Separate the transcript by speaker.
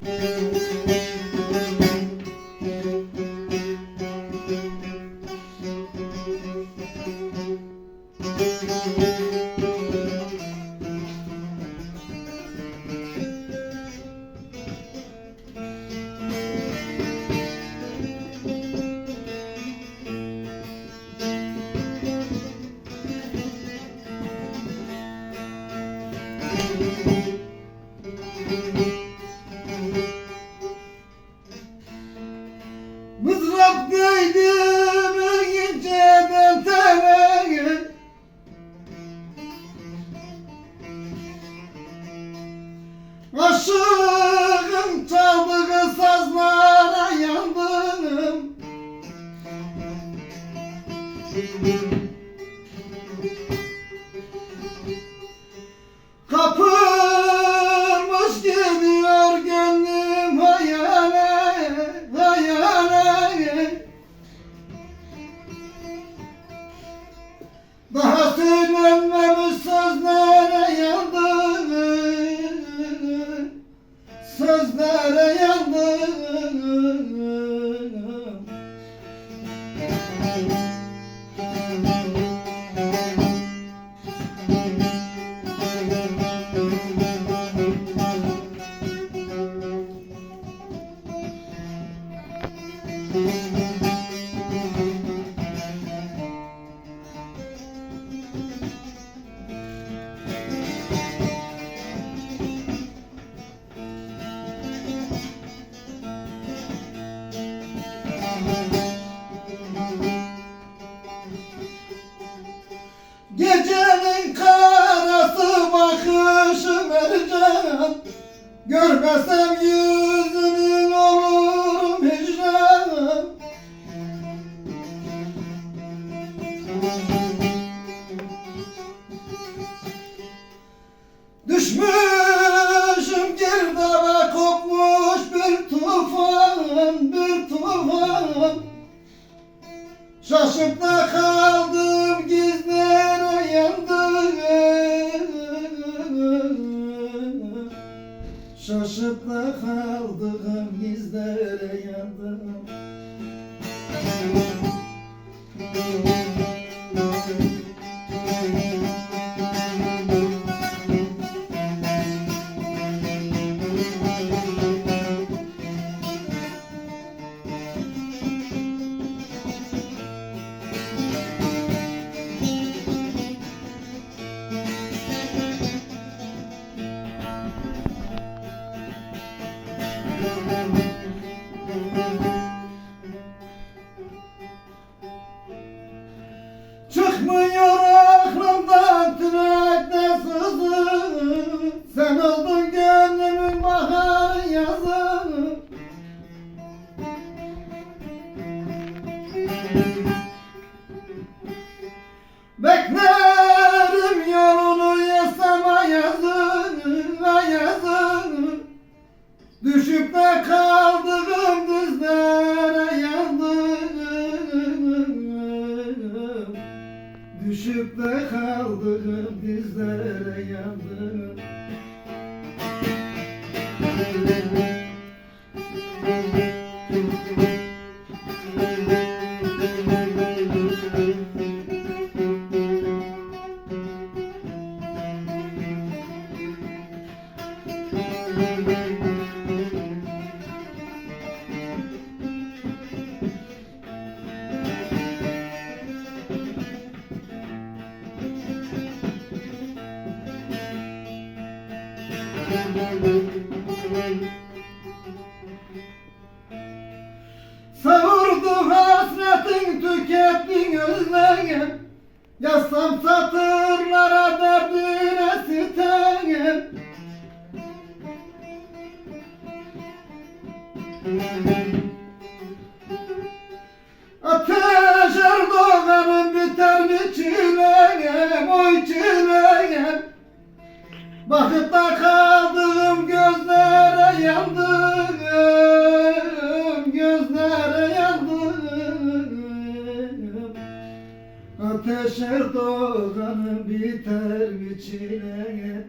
Speaker 1: Música thank you. Görmesem yüzünün Mới De kaldığım dizlere yandım. Düşüp de kaldığım dizlere yandım Savurdu hasretin tükettin özleyin Yazsam satırlara derdine sitem Ateş Erdoğan'ın biter mi çileyim oy çileyim Bakıp da kaldığım Ateş Erdoğan'ın biter mi çileyim